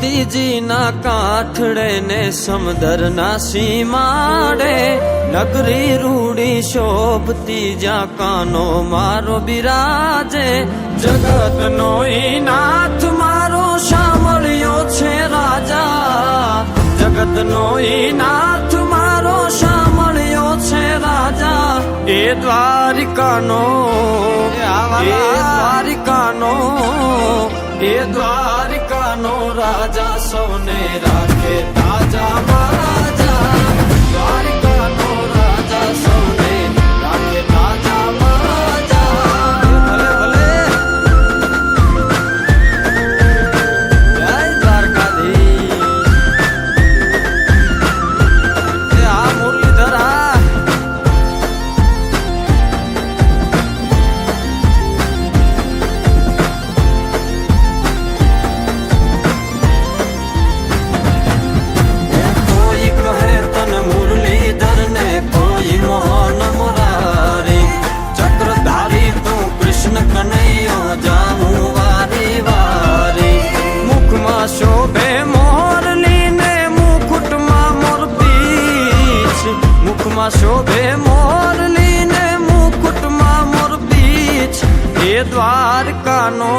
ગોમતીજીના કાંઠડે ને સમદર સીમાડે નગરી રૂડી શોભતી જ્યાં કાનો મારો બિરાજે. જગતનો ઈ નાથ મારો સાંભળ્યો છે રાજા. જગતનો ઈ નાથ મારો સાંભળ્યો છે રાજા. એ દ્વારિકાનો એ દ્વારિકાનો એ દ્વારિકાનો રાજા સૌને રાખે તાજા મુખમાં શોભે મોરલી ને મુકુટમાં મોર બીચ. એ દ્વારકાનો,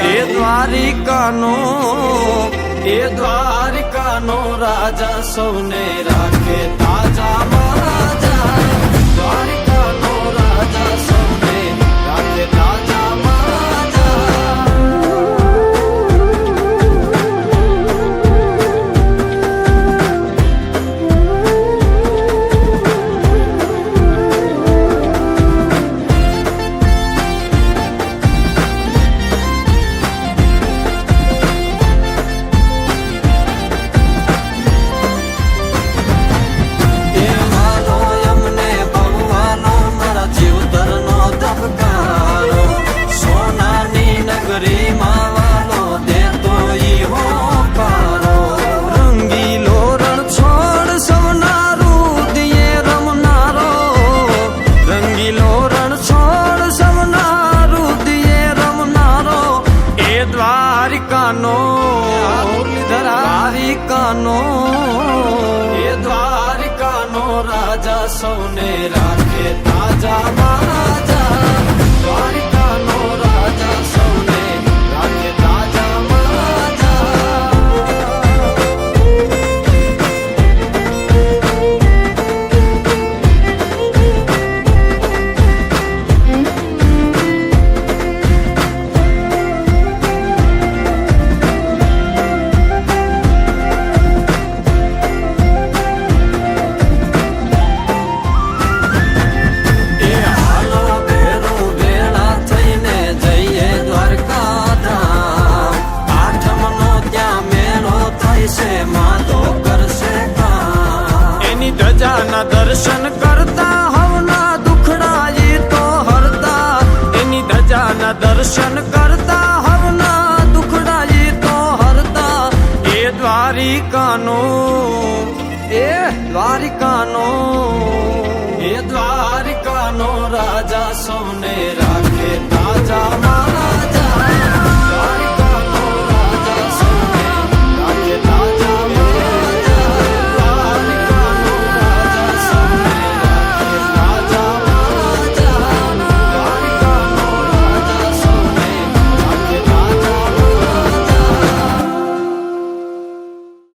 એ દ્વારિકાનો એ દ્વારિકાનો રાજા સૌને રાખે તાજા દ્વારિકાનો દ્વારિકાનો એ દ્વારિકાનો રાજા સૌને રાખે તાજા મહારાજા ધજાના દર્શન કરતા, હવના દુખડા ઈ તો હરતા. એની ગજાના દર્શન કરતા, હવના દુખડા ઈ તો હરતા. એ દ્વારિકાનો એ દ્વારિકાનો એ દ્વારિકાનો રાજા સૌને